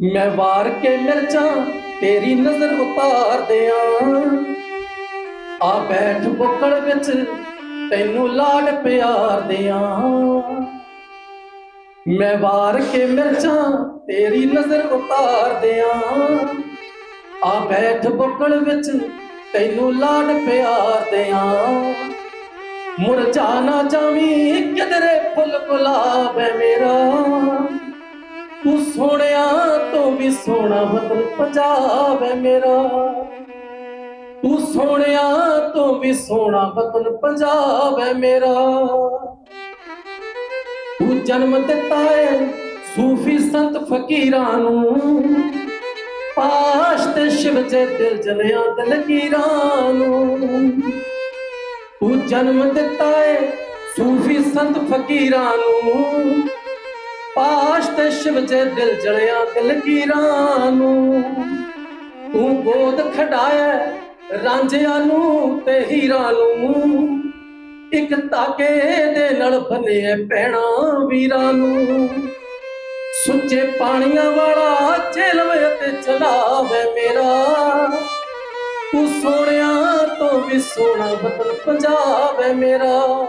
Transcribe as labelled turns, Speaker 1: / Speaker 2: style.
Speaker 1: ਮੈਂ ਵਾਰ ਕੇ ਮਿਰਚਾਂ ਤੇਰੀ ਨਜ਼ਰ ਉਤਾਰ ਦਿਆਂ। ਆ ਬੈਠ ਬੁੱਕਲ ਵਿੱਚ, ਤੈਨੂੰ ਲਾਡ ਪਿਆਰ ਦਿਆਂ। ਮੈਂ ਵਾਰ ਕੇ ਮਿਰਚਾਂ ਤੇਰੀ ਨਜ਼ਰ ਉਤਾਰ ਦਿਆਂ। ਆ ਬੈਠ ਬੁੱਕਲ ਵਿੱਚ, ਤੈਨੂੰ ਲਾਡ ਪਿਆਰ ਦਿਆਂ। ਮੁਰਝਾ ਨਾ ਜਾਵੀਂ ਕਿਧਰੇ ਫੁੱਲ ਗੁਲਾਬ ਹੈ ਮੇਰਾ। ਵੀ ਸੋਹਣਾ ਵਤਨ ਪੰਜਾਬ ਹੈ ਮੇਰਾ। ਤੂੰ ਸੋਹਣਿਆ, ਤੋਂ ਵੀ ਸੋਹਣਾ ਵਤਨ ਪੰਜਾਬ ਹੈ ਮੇਰਾ। ਤੂੰ ਜਨਮ ਦਿੱਤਾ ਏ ਸੂਫੀ ਸੰਤ ਫਕੀਰਾਂ ਨੂੰ। ਪਾਸ਼ ਤੇ ਸ਼ਿਵ ਜੇ ਦਿਲ ਜਲਿਆਂ ਦਲਕੀਰਾਂ ਨੂੰ। ਤੂੰ ਜਨਮ ਦਿੱਤਾ ਏ ਸੂਫੀ ਸੰਤ ਫਕੀਰਾਂ ਨੂੰ। ਪਾਸ਼ ਸ਼ਿਵ ਜੇ ਦਿਲ ਜਲਿਆਂ ਦਲਗੀਰਾਂ ਨੂੰ। ਤੂੰ ਗੋਦ ਖਡਾਇਆ ਰਾਂਝਿਆਂ ਨੂੰ ਤੇ ਹੀਰਾਂ ਨੂੰ। ਇੱਕ ਤਾਕੇ ਦੇ ਨਾਲ ਬੰਨੇ ਪੈਣਾ ਵੀਰਾਂ ਨੂੰ। ਸੁੱਚੇ ਪਾਣੀਆਂ ਵਾਲਾ ਚੇਲਵੇ ਤੇ ਚਲਾਵੇ ਮੇਰਾ। ਤੂੰ ਸੋਹਣਿਆ ਤੋਂ ਵੀ ਸੋਹਣਾ ਵਤਨ ਪੰਜਾਬ ਹੈ ਮੇਰਾ।